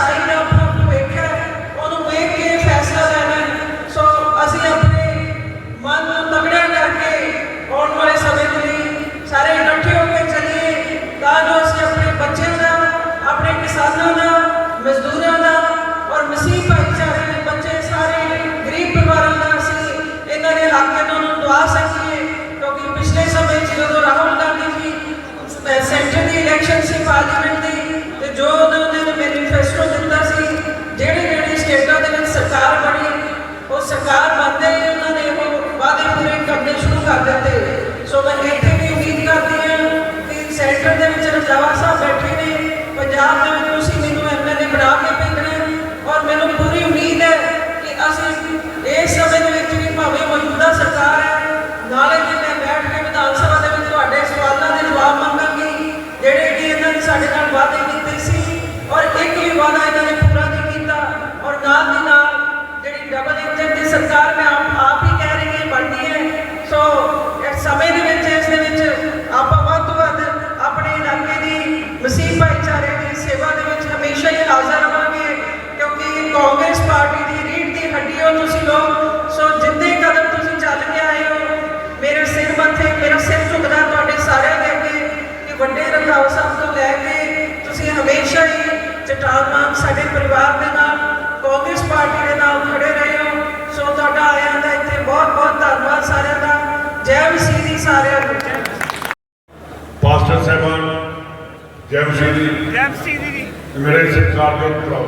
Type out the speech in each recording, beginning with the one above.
2027 ਦਾ ਦੇ ਸਾਹਿਬ ਬੈਠੇ ਨੇ, ਪੰਜਾਬ ਦੇ ਵਿੱਚ ਤੁਸੀਂ ਮੈਨੂੰ ਐਮਐਲਏ ਬਣਾ ਕੇ ਭੇਜਣਾ ਔਰ ਮੈਨੂੰ ਪੂਰੀ ਉਮੀਦ ਹੈ ਕਿ ਅਸੀਂ ਇਸ ਸਮੇਂ ਦੇ ਵਿੱਚ ਵੀ ਭਾਵੇਂ ਮੌਜੂਦਾ ਸਰਕਾਰ ਹੈ, ਨਾਲੇ ਜੇ ਮੈਂ ਬੈਠ ਕੇ ਵਿਧਾਨ ਸਭਾ ਦੇ ਵਿੱਚ ਤੁਹਾਡੇ ਸਵਾਲਾਂ ਦੇ ਜਵਾਬ ਮੰਗਾਂਗੀ, ਜਿਹੜੇ ਕਿ ਇਹਨਾਂ ਨੇ ਸਾਡੇ ਨਾਲ ਵਾਅਦੇ ਚਟਾਨ ਮਾਨ ਸਾਡੇ ਪਰਿਵਾਰ ਦੇ ਨਾਲ ਕਾਂਗਰਸ ਪਾਰਟੀ ਦੇ ਨਾਲ ਖੜੇ ਰਹੇ ਹੋ ਸੋ ਤੁਹਾਡਾ ਆਇਆਂ ਦਾ ਇੱਥੇ ਬਹੁਤ ਬਹੁਤ ਧੰਨਵਾਦ ਸਾਰਿਆਂ ਦਾ। ਜੈ ਮਸੀਹ ਦੀ ਸਾਰਿਆਂ ਨੂੰ। ਪਾਸਟਰ ਸਾਹਿਬਾਨ ਜੈ ਮਸੀਹ ਜੀ। ਜੈ ਮਸੀਹ ਜੀ। ਮੇਰੇ ਸਤਿਕਾਰ ਦੇ ਭਰਾਓ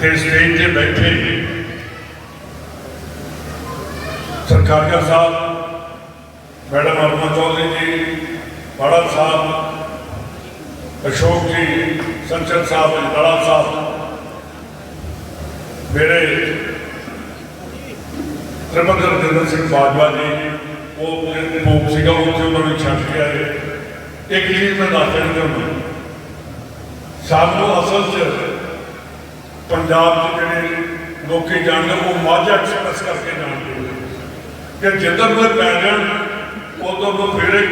ਤੇ ਸਟੇਜ ਤੇ ਬੈਠੇ ਸਰਕਾਰੀਆ ਸਾਹਿਬ ਮੈਡਮ ਅਰਮਾ ਚੌਧਰੀ ਜੀ ਬੜਾ ਸਾਹਿਬ ਅਸ਼ੋਕ ਜੀ ਸੰਸਦ ਸਾਹਿਬ ਬੜਾ ਸਾਹਿਬ, ਮੇਰੇ ਤ੍ਰਿਪੰਦਰ ਜਨਰਲ ਸਿੰਘ ਬਾਜਵਾ ਜੀ, ਉਹ ਭੋਗ ਸੀਗਾ, ਉੱਥੇ ਉਹਨਾਂ ਨੂੰ ਛੱਡ ਕੇ ਆਏ। ਇੱਕ ਚੀਜ਼ ਮੈਂ ਦੱਸ ਦੇਣੀ ਚਾਹੁੰਦਾ ਸਾਨੂੰ ਅਸਲ 'ਚ ਪੰਜਾਬ 'ਚ ਜਿਹੜੇ ਲੋਕੀ ਜਾਣਦੇ, ਉਹ ਮਾਝਾ ਐਕਸਪ੍ਰੈਸ ਕਰਕੇ ਜਾਣਦੇ ਕਿ ਜਿੱਦਾਂ ਦੇ ਪੈ ਜਾਣ ਉਦੋਂ ਤੋਂ ਫੇਰੇ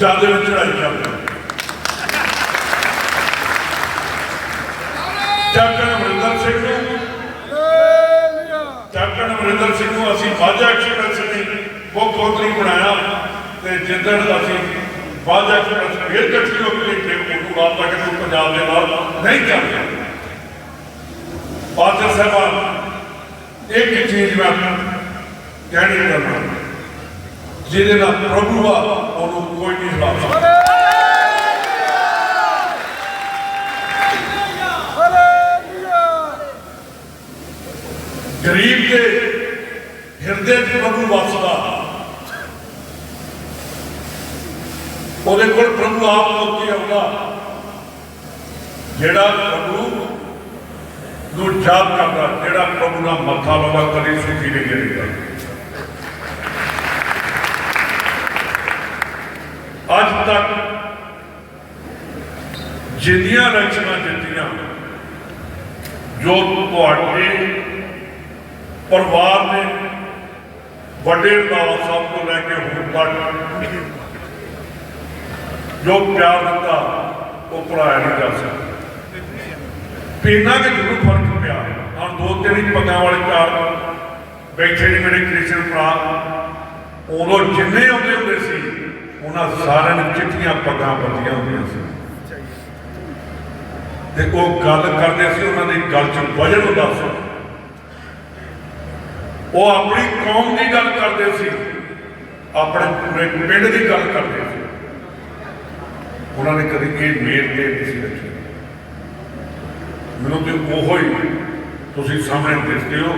ਜਾਂਦੇ ਵਿੱਚ ਚੜਾਈ ਕਰਦੇ ਕੈਪਟਨ ਅਮਰਿੰਦਰ ਸਿੰਘ ਨੂੰ। ਕੈਪਟਨ ਅਮਰਿੰਦਰ ਸਿੰਘ ਨੂੰ ਅਸੀਂ ਮਾਝਾ ਐਕਸਪ੍ਰੈਸ ਨੇ ਮੁੱਖ ਮੰਤਰੀ ਬਣਾਇਆ ਤੇ ਜਿੱਦਣ ਅਸੀਂ ਮਾਝਾ ਐਕਸਪ੍ਰੈਸ ਫੇਰ ਇਕੱਠੀ ਹੋ ਕੇ ਤੇ ਉਹਨੂੰ ਬਾਤ ਤੱਕ ਨੂੰ ਪੰਜਾਬ ਦੇ ਨਾਲ ਨਹੀਂ ਕਰਦੇ ਬਾਦਲ ਸਾਹਿਬਾਨ ਇੱਕ ਚੀਜ਼ ਮੈਂ ਕਹਿਣੀ ਕਰਨਾ ਜਿਹਦੇ ਨਾਲ ਪ੍ਰਭੂ ਆ, ਉਹਨੂੰ ਕੋਈ ਨਹੀਂ ਹਿਲਾ ਸਕਦਾ। ਗਰੀਬ ਦੇ ਹਿਰਦੇ 'ਚ ਪ੍ਰਭੂ ਵਸਦਾ ਉਹਦੇ ਕੋਲ ਪ੍ਰਭੂ ਆਪ ਲੋਕੀ ਆਉਂਦਾ। ਜਿਹੜਾ ਪ੍ਰਭੂ ਨੂੰ ਯਾਦ ਕਰਦਾ, ਜਿਹੜਾ ਪ੍ਰਭੂ ਨਾਲ ਮੱਥਾ ਲਾਉਂਦਾ, ਕਦੇ ਸੁਖੀ ਨਹੀਂ ਗਿਰੇਗਾ ਅੱਜ ਤੱਕ ਜਿੰਨੀਆਂ ਇਲੈਕਸ਼ਨਾਂ ਦਿੱਤੀਆਂ, ਜੋ ਤੁਹਾਡੇ ਪਰਿਵਾਰ ਨੇ ਵੱਡੇ ਨਾਲ ਸਾਹਿਬ ਤੋਂ ਲੈ ਕੇ ਹੁਣ ਤੱਕ ਜੋ ਪਿਆਰ ਦਿੱਤਾ, ਉਹ ਭੁਲਾਇਆ ਨਹੀਂ ਜਾ ਸਕਦਾ। ਪੀਣਾ ਕਿ ਜ਼ਰੂਰ ਫ਼ਰਕ ਪਿਆ ਹਾਂ ਦੋ ਤਿੰਨ ਪੱਗਾਂ ਵਾਲੇ ਚਾਰ ਬੈਠੇ ਨੇ ਮੇਰੇ ਕ੍ਰਿਸ਼ਨ ਭਰਾ। ਉਦੋਂ ਜਿੰਨੇ ਆਉਂਦੇ ਹੁੰਦੇ ਸੀ, ਉਹਨਾਂ ਸਾਰਿਆਂ ਨੇ ਚਿੱਟੀਆਂ ਪੱਗਾਂ ਬੰਦੀਆਂ ਹੁੰਦੀਆਂ ਸੀ। ਤੇ ਉਹ ਗੱਲ ਕਰਦੇ ਸੀ, ਉਹਨਾਂ ਦੀ ਗੱਲ 'ਚ ਵਜਨ ਹੁੰਦਾ ਸੀ। ਉਹ ਆਪਣੀ ਕੌਮ ਦੀ ਗੱਲ ਕਰਦੇ ਸੀ। ਆਪਣੇ ਪੂਰੇ ਪਿੰਡ ਦੀ ਗੱਲ ਕਰਦੇ ਸੀ। ਉਹਨਾਂ ਨੇ ਕਦੇ ਇਹ ਮੇਰ ਤੇ ਨਹੀਂ ਸੀ ਰੱਖੀ। ਮੈਨੂੰ ਤੇ ਉਹੋ ਹੀ ਤੁਸੀਂ ਸਾਹਮਣੇ ਦਿਸਦੇ ਹੋ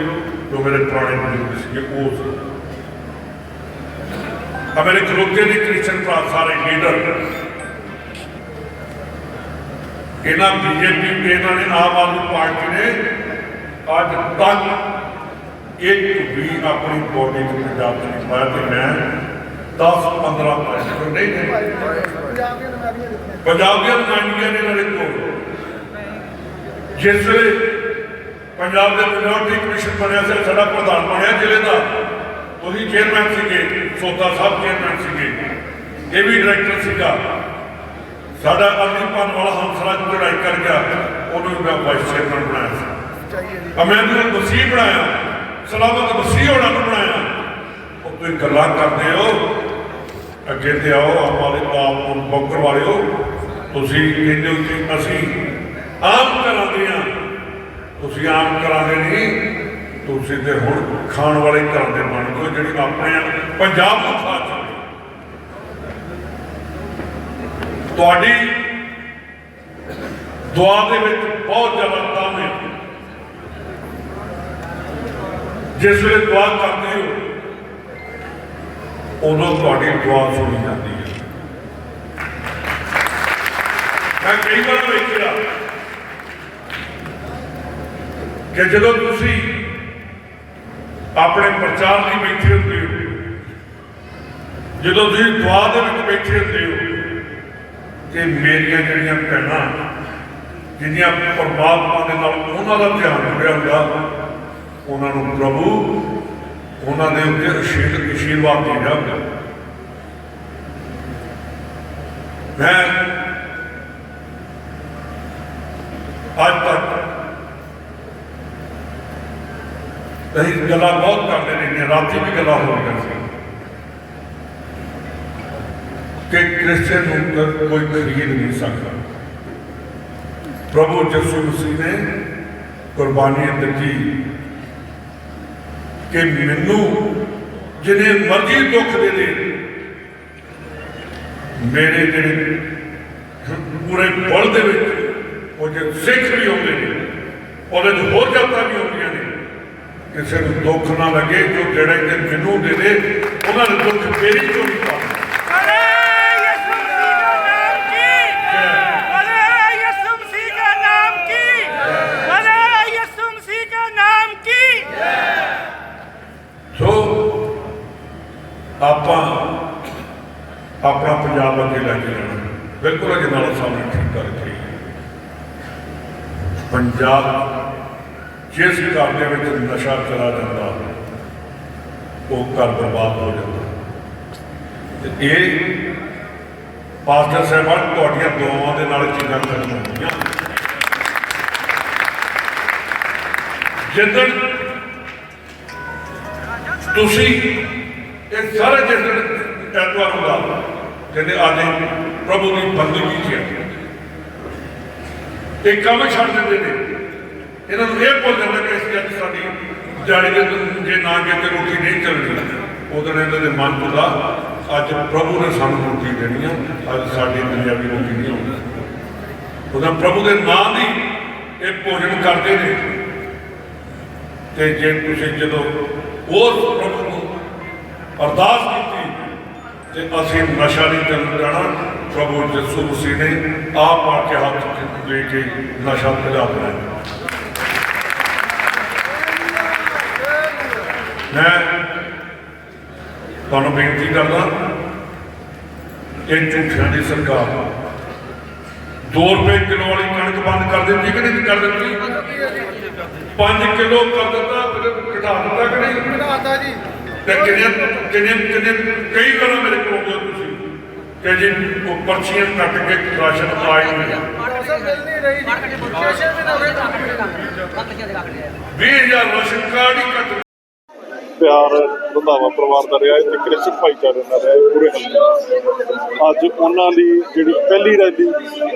ਜੋ ਮੇਰੇ ਪੁਰਾਣੇ ਬਜ਼ੁਰਗ ਸੀਗੇ, ਉਹ ਸੀ। ਮੇਰੇ ਖਲੋਤੇ ਦੇ ਕ੍ਰਿਸ਼ਨ ਭਰਾ ਸਾਰੇ ਲੀਡਰ। ਇਹਨਾਂ ਬੀਜੇਪੀ ਤੇ ਇਹਨਾਂ ਨੇ ਆਮ ਆਦਮੀ ਪਾਰਟੀ ਨੇ ਅੱਜ ਤੱਕ ਇੱਕ ਵੀ ਆਪਣੀ ਬੋਡੀ ਚ ਪੰਜਾਬ ਨਹੀਂ ਪਾਇਆ ਤੇ ਮੈਂ 10 15 ਪੈਸੇ ਨਹੀਂ ਨਹੀਂ ਪੰਜਾਬ ਦੀਆਂ ਨੁਮਾਇੰਦਗੀਆਂ ਨੇ ਦੇ ਕੋਲ। ਜਿਸ ਵੇਲੇ ਪੰਜਾਬ ਦੇ ਮਿਨੋਰਟੀ ਕਮਿਸ਼ਨ ਬਣਿਆ ਸੀ ਸਾਡਾ ਪ੍ਰਧਾਨ ਬਣਿਆ ਜ਼ਿਲ੍ਹੇ ਦਾ ਉਹਦੀ ਚੇਅਰਮੈਨ ਸੀਗੇ ਸੋਤਾ ਸਾਹਿਬ ਚੇਅਰਮੈਨ ਸੀਗੇ ਇਹ ਵੀ ਡਾਇਰੈਕਟਰ ਸੀਗਾ। ਸਾਡਾ ਅਰਨੀਪਾਨ ਵਾਲਾ ਹੰਸਰਾ ਚੜਾਈ ਕਰ ਗਿਆ ਉਹਨੂੰ ਵੀ ਮੈਂ ਵਾਈਸ ਚੇਅਰਮੈਨ ਬਣਾਇਆ ਸੀ। ਅਮੈਂਦਰ ਵਸੀ ਬਣਾਇਆ। ਸਲਾਮਤ ਵਸੀ ਹੋਣਾ ਨੂੰ ਬਣਾਇਆ। ਉਹ ਤੁਸੀਂ ਗੱਲਾਂ ਕਰਦੇ ਹੋ। ਅੱਗੇ ਤੇ ਆਓ, ਆਪ ਵਾਲੇ ਬੌਕਰ ਵਾਲਿਓ। ਤੁਸੀਂ ਕਹਿੰਦੇ ਹੋ ਕਿ ਅਸੀਂ ਆਮ ਕਰਾਂਦੇ ਆ ਤੁਸੀਂ ਆਮ ਕਰਾਂਦੇ ਨਹੀਂ, ਤੁਸੀਂ ਤੇ ਹੁਣ ਖਾਣ ਵਾਲੇ ਘਰਾਂ ਦੇ ਬਣ ਗਏ ਜਿਹੜੀ ਆਪਣੇ ਪੰਜਾਬ ਨੂੰ ਖਾ ਤੁਹਾਡੀ ਦੁਆ ਦੇ ਵਿੱਚ ਬਹੁਤ ਜ਼ਿਆਦਾ ਦਮ ਹੈ ਜਿਸ ਵੇਲੇ ਦੁਆ ਕਰਦੇ ਹੋ, ਉਦੋਂ ਤੁਹਾਡੀ ਦੁਆ ਸੁਣੀ ਜਾਂਦੀ ਹੈ। ਮੈਂ ਕਈ ਵਾਰ ਵੇਖਿਆ ਕਿ ਜਦੋਂ ਤੁਸੀਂ ਆਪਣੇ ਪ੍ਰਚਾਰ ਲਈ ਬੈਠੇ ਹੁੰਦੇ ਹੋ, ਜਦੋਂ ਤੁਸੀਂ ਦੁਆ ਦੇ ਵਿੱਚ ਬੈਠੇ ਹੁੰਦੇ ਹੋ ਕਿ ਮੇਰੀਆਂ ਜਿਹੜੀਆਂ ਭੈਣਾਂ ਜਿੰਨੀਆਂ ਪਰਮਾਤਮਾ ਦੇ ਨਾਲ ਉਹਨਾਂ ਦਾ ਧਿਆਨ ਜੁੜਿਆ ਹੁੰਦਾ ਉਹਨਾਂ ਨੂੰ ਪ੍ਰਭੂ, ਉਹਨਾਂ ਦੇ ਉੱਤੇ ਅਸ਼ੀਰ, ਅਸ਼ੀਰਵਾਦ ਦੇ ਰਿਹਾ ਮੈਂ ਅੱਜ ਤੱਕ ਅਸੀਂ ਗੱਲਾਂ ਬਹੁਤ ਕਰਦੇ ਰਹਿੰਦੇ ਰਾਤੀ ਵੀ ਗੱਲਾਂ ਹੋ ਰਹੀਆਂ ਸੀ ਕਿ ਕ੍ਰਿਸਚੀਅਨ ਨੂੰ ਕੋਈ ਖਰੀਦ ਨਹੀਂ ਸਕਦਾ। ਪ੍ਰਭੂ ਯਿਸੂ ਮਸੀਹ ਨੇ ਕੁਰਬਾਨੀ ਦਿੱਤੀ। ਕਿ ਮੈਨੂੰ ਜਿਹਨੇ ਮਰਜ਼ੀ ਦੁੱਖ ਦੇ ਦੇ, ਮੇਰੇ ਜਿਹੜੇ ਪੂਰੇ ਬਲ ਦੇ ਵਿੱਚ ਉਹ ਜੇ ਸਿੱਖ ਵੀ ਆਉਂਦੇ ਨੇ, ਉਹਦੇ ਚ ਹੋਰ ਜਾਤਾਂ ਵੀ ਆਉਂਦੀਆਂ ਨੇ, ਕਿਸੇ ਨੂੰ ਦੁੱਖ ਨਾ ਲੱਗੇ, ਜੋ ਜਿਹੜੇ ਕਿ ਮੈਨੂੰ ਦੇ ਦੇ, ਉਹਨਾਂ ਨੇ ਦੁੱਖ ਮੇਰੀ ਕਿਉਂ ਨਹੀਂ ਪਾਉਂਦੇ ਆਪਾਂ ਆਪਣਾ ਪੰਜਾਬ ਅੱਗੇ ਲੈ ਕੇ ਜਾਣਾ। ਬਿਲਕੁਲ ਅਜੇ ਨਾਲ ਸਾਹਮਣੇ ਠੀਕ ਕਰਕੇ ਪੰਜਾਬ ਜਿਸ ਘਰ ਦੇ ਵਿੱਚ ਨਸ਼ਾ ਚਲਾ ਜਾਂਦਾ, ਉਹ ਘਰ ਬਰਬਾਦ ਹੋ ਜਾਂਦਾ। ਤੇ ਇਹ ਪਾਸਟਰ ਸਾਹਿਬਾਨ ਤੁਹਾਡੀਆਂ ਦੁਆਵਾਂ ਦੇ ਨਾਲ ਇਹ ਚੀਜ਼ਾਂ ਖਤਮ ਹੋਣਗੀਆਂ ਜਿੱਦਣ ਤੁਸੀਂ ਸਾਰੇ ਜਿਹੜੇ ਐਤਵਾਰ ਹੁੰਦਾ ਕਹਿੰਦੇ ਆਦੇ ਪ੍ਰਭੂ ਦੀ ਬੰਦਗੀ ਚ ਇਹ ਕੰਮ ਛੱਡ ਦਿੰਦੇ ਨੇ। ਇਹਨਾਂ ਨੂੰ ਇਹ ਭੁੱਲ ਜਾਂਦਾ ਕਿ ਅਸੀਂ ਅੱਜ ਸਾਡੀ ਜਾਣੀ ਦੇ ਜੇ ਨਾ ਗਏ ਰੋਟੀ ਨਹੀਂ ਚੱਲਣੀ। ਉਦੋਂ ਇਹਨਾਂ ਦੇ ਮਨ ਤੋਂ ਦਾ ਅੱਜ ਪ੍ਰਭੂ ਨੇ ਸਾਨੂੰ ਰੋਟੀ ਦੇਣੀ ਆ, ਅੱਜ ਸਾਡੀ ਪੰਜਾਬੀ ਰੋਟੀ ਨਹੀਂ ਆਉਂਦੀ। ਉਹਦਾ ਪ੍ਰਭੂ ਦੇ ਨਾਮ ਦੀ ਇਹ ਭੋਜਨ ਕਰਦੇ ਨੇ। ਤੇ ਜੇ ਤੁਸੀਂ ਜਦੋਂ ਉਸ ਪ੍ਰਭੂ ਅਰਦਾਸ ਕੀਤੀ ਤੇ ਅਸੀਂ ਨਸ਼ਾ ਨਹੀਂ ਕਰਨ ਜਾਣਾ ਪ੍ਰਭੂ ਯਿਸੂ ਮਸੀਹ ਨੇ ਆਪ ਆ ਕੇ ਹੱਥ ਲੈ ਕੇ ਨਸ਼ਾ ਪਿਲਾ ਦੇਣਾ ਮੈਂ ਤੁਹਾਨੂੰ ਬੇਨਤੀ ਕਰਦਾ, ਇਹ ਝੂਠਿਆਂ ਦੀ ਸਰਕਾਰ 2 ਰੁਪਏ ਕਿਲੋ ਵਾਲੀ ਕਣਕ ਬੰਦ ਕਰ ਦਿੱਤੀ ਕਿ ਨਹੀਂ ਕਰ ਦਿੱਤੀ? 5 ਕਿਲੋ ਕਰ ਦਿੱਤਾ ਘਟਾ ਦਿੱਤਾ ਕਿ ਨਹੀਂ? ਘਟਾਤਾ ਜੀ। ਤੇ ਕਿੰਨੇ ਕਿੰਨੇ ਕਿੰਨੇ ਕਈ ਵਾਰ ਮੇਰੇ ਕੋਲ ਆਉਂਦੇ ਤੁਸੀਂ ਕਿ ਜੀ ਉਹ ਪਰਚੀਆਂ ਕੱਟ ਕੇ ਰਾਸ਼ਨ ਪਾਏ ਨਹੀਂ ਰਹੀ 20000 ਰਾਸ਼ਨ ਕਾਰਡ ਹੀ ਕੱਟ ਪਿਆਰ ਰੰਧਾਵਾ ਪਰਿਵਾਰ ਦਾ ਰਿਹਾ ਹੈ ਤੇ ਕ੍ਰਿਸਚਨ ਭਾਈਚਾਰੇ ਨਾਲ ਰਿਹਾ ਹੈ ਪੂਰੇ ਹਲਕੇ ਅੱਜ ਉਹਨਾਂ ਦੀ ਜਿਹੜੀ ਪਹਿਲੀ ਰੈਲੀ,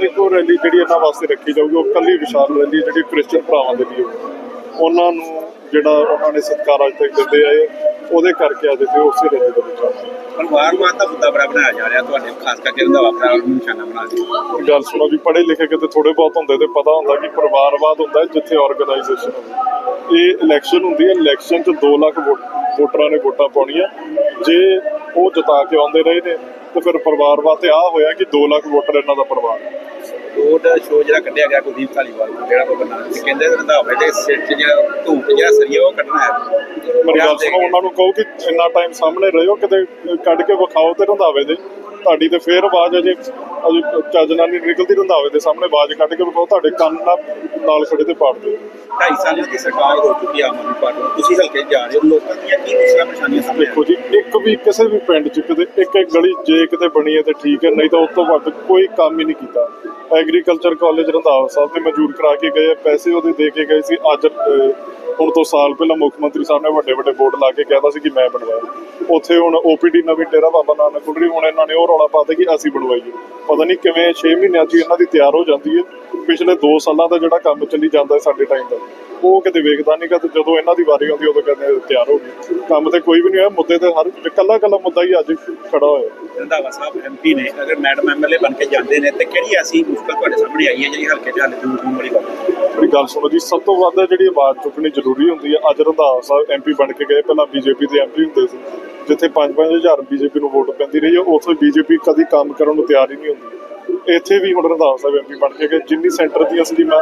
ਇੱਕੋ ਰੈਲੀ ਜਿਹੜੀ ਇਹਨਾਂ ਵਾਸਤੇ ਰੱਖੀ ਜਾਊਗੀ, ਉਹ ਕੱਲੀ ਵਿਸ਼ਾਲ ਰੈਲੀ ਜਿਹੜੀ ਕ੍ਰਿਸਚਨ ਭਰਾਵਾਂ ਦੇ ਲਈ ਹੋਊਗੀ। ਉਹਨਾਂ ਨੂੰ ਜਿਹੜਾ ਉਹਨਾਂ ਨੇ ਸਤਿਕਾਰ ਅੱਜ ਤੱਕ ਦਿੰਦੇ ਆਏ ਉਹਦੇ ਕਰਕੇ ਅੱਜ ਇੱਥੇ ਉਸੇ ਰੈਲੀ ਦੇ ਵਿੱਚ ਆਏ ਪਰਿਵਾਰਵਾਦ ਦਾ ਮੁੱਦਾ ਬੜਾ ਬਣਾਇਆ ਜਾ ਰਿਹਾ ਤੁਹਾਡੇ ਖਾਸ ਕਰਕੇ ਰੰਧਾਵਾ ਪਰਿਵਾਰ ਨੂੰ ਨਿਸ਼ਾਨਾ ਬਣਾ ਕੇ। ਗੱਲ ਸੁਣੋ ਜੀ ਪੜ੍ਹੇ ਲਿਖੇ ਕਿਤੇ ਥੋੜੇ ਬਹੁਤ ਹੁੰਦੇ ਤੇ ਪਤਾ ਹੁੰਦਾ ਕਿ ਪਰਿਵਾਰਵਾਦ ਹੁੰਦਾ ਜਿੱਥੇ ਆਰਗੇਨਾਈਜੇਸ਼ਨ ਹੁੰਦੀ ਇਹ ਇਲੈਕਸ਼ਨ ਹੁੰਦੀ ਹੈ ਇਲੈਕਸ਼ਨ 'ਚ 2 ਲੱਖ ਵੋਟ- ਵੋਟਰਾਂ ਨੇ ਵੋਟਾਂ ਪਾਉਣੀਆਂ। ਜੇ ਉਹ ਜਿਤਾ ਕੇ ਆਉਂਦੇ ਰਹੇ ਨੇ ਤੇ ਫਿਰ ਪਰਿਵਾਰਵਾਦ ਤੇ ਆ ਹੋਇਆ ਕਿ 2 ਲੱਖ ਵੋਟਰ ਇਹਨਾਂ ਦਾ ਪਰਿਵਾਰ। ਰੋਡ ਸ਼ੋਅ ਜਿਹੜਾ ਕੱਢਿਆ ਗਿਆ ਕੁਲਦੀਪ ਧਾਲੀਵਾਲ ਨੂੰ ਜਿਹੜਾ ਬਾਬਾ ਨਾਨਕ ਜੀ ਕਹਿੰਦੇ ਰੰਧਾਵੇ ਦੇ ਸਿਰ 'ਚ ਜਿਹੜਾ ਧੂਪ ਜਿਹੜਾ ਸਰੀਆ ਉਹ ਕੱਢਣਾ ਹੈ। ਮੇਰੀ ਗੱਲ ਸੁਣੋ ਉਹਨਾਂ ਨੂੰ ਕਹੋ ਕਿ ਇੰਨਾ ਟਾਈਮ ਸਾਹਮਣੇ ਰਹੋ ਕਿਤੇ ਕੱਢ ਕੇ ਵਿਖਾਓ ਤੇ ਰੰਧਾਵੇ ਦੇ। ਤੁਹਾਡੀ ਤੇ ਫੇਰ ਆਵਾਜ਼ ਅਜੇ ਅਜੇ ਚੱਜ ਨਾਲ ਨਹੀਂ ਨਿਕਲਦੀ ਰੰਧਾਵੇ ਦੇ ਸਾਹਮਣੇ ਆਵਾਜ਼ ਕੱਢ ਕੇ ਵਿਖਾਓ ਤੁਹਾਡੇ ਕੰਨ ਨਾਲ ਖੜੇ ਤੇ ਪਾੜ ਦਿਓ। ਢਾਈ ਸਾਲਾਂ ਦੀ ਸਰਕਾਰ ਹੋ ਚੁੱਕੀ ਆ ਆਮ ਆਦਮੀ ਪਾਰਟੀ। ਤੁਸੀਂ ਹਲਕੇ ਜਾ ਰਹੇ ਹੋ ਲੋਕਾਂ ਦੀਆਂ ਕੀ ਦੂਸਰੀਆਂ ਪਰੇਸ਼ਾਨੀਆਂ ਸਾਹਮਣੇ ਦੇਖੋ ਜੀ ਇੱਕ ਵੀ ਕਿਸੇ ਵੀ ਪਿੰਡ 'ਚ ਕਿਤੇ ਇੱਕ ਇੱਕ ਗਲੀ ਜੇ ਕਿਤੇ ਬਣੀ ਹੈ ਤੇ ਠੀਕ ਹੈ ਨਹੀਂ ਤਾਂ ਉਸ ਤੋਂ ਵੱਧ ਕੋਈ ਕੰਮ ਹੀ ਨਹੀਂ ਕੀਤਾ। ਐਗਰੀਕਲਚਰ ਕਾਲਜ ਰੰਧਾਵਾ ਸਾਹਿਬ ਨੇ ਮਨਜ਼ੂਰ ਕਰਾ ਕੇ ਗਏ ਪੈਸੇ ਉਹਦੇ ਦੇ ਕੇ ਗਏ ਸੀ। ਅੱਜ ਹੁਣ ਤੋਂ ਸਾਲ ਪਹਿਲਾਂ ਮੁੱਖ ਮੰਤਰੀ ਸਾਹਿਬ ਨੇ ਵੱਡੇ ਵੱਡੇ ਬੋਰਡ ਲਾ ਕੇ ਕਹਿਤਾ ਸੀ ਕਿ ਮੈਂ ਬਣਵਾਇਆ ਉੱਥੇ ਹੁਣ ਓਪੀਡੀ ਨਵੀਂ ਡੇਰਾ ਬਾਬਾ ਨਾਨਕ ਕੁਲਰੀ ਹੁਣ ਇਹਨਾਂ ਨੇ ਉਹ ਰੌਲਾ ਪਾਤਾ ਕਿ ਅਸੀਂ ਬਣਵਾਈਏ। ਪਤਾ ਨਹੀਂ ਕਿਵੇਂ 6 ਮਹੀਨਿਆਂ 'ਚ ਇਹਨਾਂ ਦੀ ਤਿਆਰ ਹੋ ਜਾਂਦੀ ਹੈ। ਪਿਛਲੇ 2 ਸਾਲਾਂ ਦਾ ਜਿਹੜਾ ਕੰਮ ਚੱਲੀ ਜਾਂਦਾ ਸਾਡੇ ਟਾਈਮ ਦਾ। ਉਹ ਕਿਤੇ ਵੇਖਦਾ ਨਹੀਂਗਾ ਤੇ ਜਦੋਂ ਇਹਨਾਂ ਦੀ ਵਾਰੀ ਆਉਂਦੀ ਉਦੋਂ ਕਹਿੰਦੇ ਤਿਆਰ ਹੋ ਗਏ। ਕੰਮ ਤੇ ਕੋਈ ਵੀ ਨਹੀਂ ਹੋਇਆ ਮੁੱਦੇ ਤੇ ਹਰ ਕੱਲਾ ਕੱਲਾ ਮੁੱਦਾ ਹੀ ਅੱਜ ਖੜਾ ਹੋਇਆ। ਰੰਧਾਵਾ ਸਾਹਿਬ ਐਮਪੀ ਨੇ ਅਗਰ ਮੈਡਮ ਐਮਐਲਏ ਬਣ ਕੇ ਜਾਂਦੇ ਨੇ ਤੇ ਕਿਹੜੀ ਐਸੀ ਮੁਸ਼ਕਲ ਤੁਹਾਡੇ ਸਾਹਮਣੇ ਆਈ ਹੈ ਜਿਹੜੀ ਹਲਕੇ 'ਚ ਹਾਲੇ ਦੂਰ ਹੋਣ ਵਾਲੀ ਗੱਲ? ਹੈ? ਮੇਰੀ ਗੱਲ ਸੁਣੋ ਜੀ ਸਭ ਤੋਂ ਵੱਧ ਜਿਹੜੀ ਆਵਾਜ਼ ਚੁੱਕਣੀ ਜ਼ਰੂਰੀ ਹੁੰਦੀ ਹੈ ਅੱਜ ਰੰਧਾਵਾ ਸਾਹਿਬ ਐਮਪੀ ਬਣ ਕੇ ਗਏ ਪਹਿਲਾਂ ਬੀਜੇਪੀ ਦੇ ਐਮਪੀ ਹੁੰਦੇ ਸੀ। ਜਿੱਥੇ 5-5000 ਬੀਜੇਪੀ ਨੂੰ ਵੋਟ ਪੈਂਦੀ ਰਹੀ ਹੈ ਉੱਥੇ ਬੀਜੇਪੀ ਕਦੀ ਕੰਮ ਕਰਨ ਨੂੰ ਤਿਆਰ ਹੀ ਨਹੀਂ ਹੁੰਦੀ। ਇੱਥੇ ਵੀ ਹੁਣ ਰੰਧਾਵਾ ਸਾਹਿਬ ਐਮਪੀ ਬਣ ਕੇ ਗਏ ਜਿੰਨੀ ਸੈਂਟਰ ਦੀਆਂ ਸਕੀਮਾਂ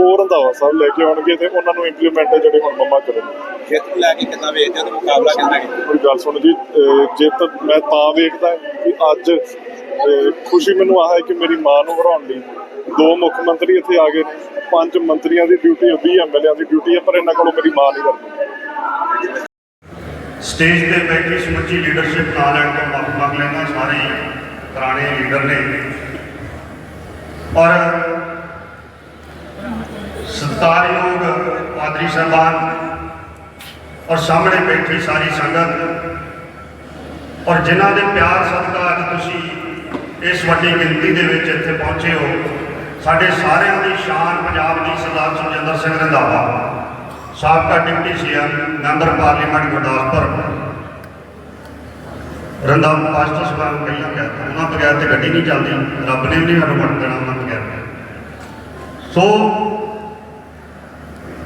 ਉਹ ਰੰਧਾਵਾ ਸਾਹਿਬ ਲੈ ਕੇ ਆਉਣਗੇ ਤੇ ਉਹਨਾਂ ਨੂੰ ਇੰਪਲੀਮੈਂਟ ਜਿਹੜੇ ਹੁਣ ਮੰਮਾ ਕਰਨਗੇ ਖੇਤ ਨੂੰ ਲੈ ਕੇ ਕਿੰਨਾ ਵੇਚਦੇ ਹੋ ਤੇ ਮੁਕਾਬਲਾ ਕਿੰਨਾ ਕੀਤਾ? ਮੇਰੀ ਗੱਲ ਸੁਣੋ ਜੀ ਜਿੱਤ ਮੈਂ ਤਾਂ ਵੇਖਦਾ ਕਿ ਅੱਜ ਖੁਸ਼ੀ ਮੈਨੂੰ ਆਹ ਹੈ ਕਿ ਮੇਰੀ ਮਾਂ ਨੂੰ ਹਰਾਉਣ ਲਈ ਦੋ ਮੁੱਖ ਮੰਤਰੀ ਇੱਥੇ ਆ ਗਏ ਨੇ। ਪੰਜ ਮੰਤਰੀਆਂ ਦੀ ਡਿਊਟੀ 20 ਐਮਐਲਏਆਂ ਦੀ ਡਿਊਟੀ ਹੈ ਪਰ ਇਹਨਾਂ ਕੋਲੋਂ ਮੇਰੀ ਮਾਂ ਨਹੀਂ ਕਰਦੀ। ਸਟੇਜ ਤੇ ਬੈਠੀ ਸਮੁੱਚੀ ਲੀਡਰਸ਼ਿਪ ਨਾਲ ਲੈਣ ਤੋਂ ਮੰਗ ਲੈਂਦਾ ਸਾਰੇ ਪੁਰਾਣੇ ਲੀਡਰ ਨੇ। ਔਰ ਸਤਿਕਾਰਯੋਗ ਪਾਦਰੀ ਸਾਹਿਬਾਨ ਔਰ ਸਾਹਮਣੇ ਬੈਠੀ ਸਾਰੀ ਸੰਗਤ ਔਰ ਜਿਨ੍ਹਾਂ ਦੇ ਪਿਆਰ ਸਦਕਾ ਅੱਜ ਤੁਸੀਂ ਇਸ ਵੱਡੀ ਗਿਣਤੀ ਦੇ ਵਿੱਚ ਇੱਥੇ ਪਹੁੰਚੇ ਹੋ, ਸਾਡੇ ਸਾਰਿਆਂ ਦੀ ਸ਼ਾਨ ਪੰਜਾਬ ਦੀ ਸਰਦਾਰ ਸੁਖਜਿੰਦਰ ਸਿੰਘ ਰੰਧਾਵਾ ਸਾਬਕਾ deputy CM, member parliament Gurdaspur. Randhawa pastor Sahib ਨੂੰ ਪਹਿਲਾਂ ਕਹਿ ਉਹਨਾਂ ਬਗੈਰ ਤੇ ਗੱਡੀ ਨਹੀਂ ਚੱਲਦੀ, ਰੱਬ ਨੇ ਵੀ ਨਹੀਂ ਸਾਨੂੰ ਵੰਡ ਦੇਣਾ, ਉਹਨਾਂ ਬਗੈਰ। ਸੋ